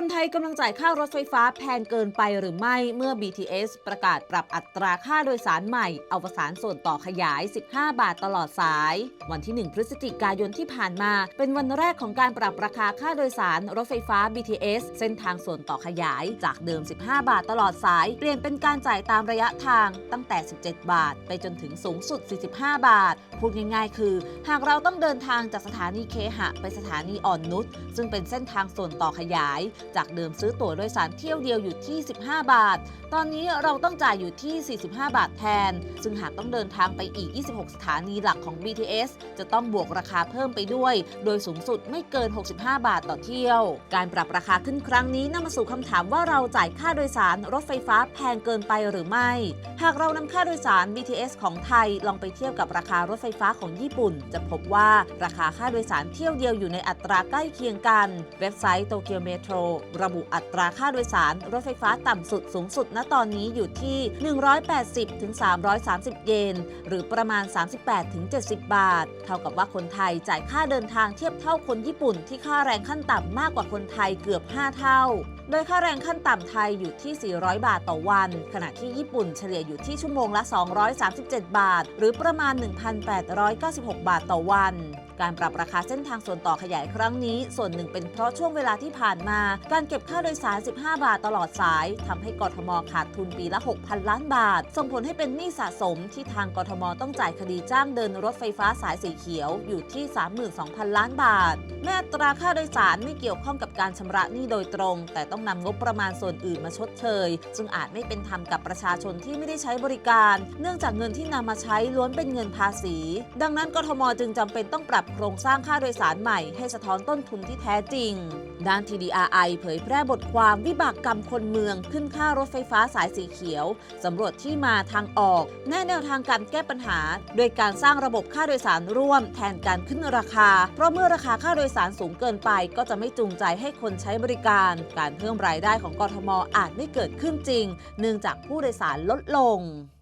คนไทยกำลังจ่ายค่ารถไฟฟ้าแพงเกินไปหรือไม่เมื่อ BTS ประกาศปรับอัตราค่าโดยสารใหม่เอวสานส่วนต่อขยาย 15 บาทตลอดสาย วันที่ 1 พฤศจิกายนที่ผ่านมา เป็นวันแรกของการปรับราคาค่าโดยสารรถไฟฟ้า BTS เส้นทางส่วนต่อขยายจากเดิม 15 บาทตลอดสาย เปลี่ยนเป็นการจ่ายตามระยะทางตั้งแต่ 17 บาท ไปจนถึงสูงสุด 45 บาทพูดง่าย ๆ คือ หากเราต้องเดินทางจากสถานีเคหะไปสถานีอ่อนนุชซึ่งเป็นเส้นทางส่วนต่อขยายจากเดิมซื้อตั๋วโดยสารเที่ยวเดียวอยู่ที่ 15 บาท ตอนนี้เราต้องจ่ายอยู่ที่ 45 บาทแทน ซึ่งหากต้องเดินทางไปอีก 26 สถานีหลักของ BTS จะต้องบวกราคาเพิ่มไปด้วย โดยสูงสุดไม่เกิน 65 บาทต่อเที่ยว การปรับราคาขึ้นครั้งนี้นำมาสู่คำถามว่าเราจ่ายค่าโดยสารรถไฟฟ้าแพงเกินไปหรือไม่ หากเรานำค่าโดยสาร BTS ของไทยลองไปเทียบกับราคารถไฟฟ้าของญี่ปุ่น จะพบว่าราคาค่าโดยสารเที่ยวเดียวอยู่ในอัตราใกล้เคียงกัน เว็บไซต์โตเกียวเมโทรระบุอัตราค่าโดยสาร รถไฟฟ้าต่ำสุดสูงสุดณตอนนี้อยู่ที่ 180ถึง330 เยน หรือประมาณ 38ถึง70 บาท เท่ากับว่าคนไทยจ่ายค่าเดินทางเทียบเท่าคนญี่ปุ่นที่ค่าแรงขั้นต่ำมากกว่าคนไทยเกือบ 5 เท่า โดยค่าแรงขั้นต่ำไทยอยู่ที่ 400 บาทต่อวัน ขณะที่ญี่ปุ่นเฉลี่ยอยู่ที่ชั่วโมงละ 237 บาท หรือประมาณ 1,896 บาทต่อวัน การปรับราคาเส้นทางส่วนต่อขยายครั้งนี้ ส่วนหนึ่งเป็นเพราะช่วงเวลาที่ผ่านมา การเก็บค่าโดยสาร 15 บาทตลอดสายทำให้กทมขาดทุนปีละ 6,000 ล้านบาท ส่งผลให้เป็นหนี้สะสมที่ทางกทมต้องจ่ายคดีจ้างเดินรถไฟฟ้าสายสีเขียวอยู่ที่ 32,000 ล้านบาท แม้ตราค่าโดยสารไม่เกี่ยวข้องกับการชำระหนี้โดยตรง แต่ต้องนำงบประมาณส่วนอื่นมาชดเชยซึ่งอาจไม่เป็นธรรมกับประชาชนที่ไม่ได้ใช้บริการ เนื่องจากเงินที่นำมาใช้ล้วนเป็นเงินภาษี ดังนั้นกทมจึงจำเป็นต้องปรับโครงสร้างค่าโดยสารใหม่ให้สะท้อนต้นทุนที่แท้จริง ด้าน TDRI เผยแพร่บทความวิบากกรรมคนเมืองขึ้นค่ารถไฟฟ้าสายสีเขียว สำรวจที่มาทางออก แนแนวทางการแก้ปัญหา โดยการสร้างระบบค่าโดยสารร่วม แทนการขึ้นราคา เพราะเมื่อราคาค่าโดยสารสูงเกินไป ก็จะไม่จูงใจให้คนใช้บริการ การเพิ่มรายได้ของกทมอาจไม่เกิดขึ้นจริง เนื่องจากผู้โดยสารลดลง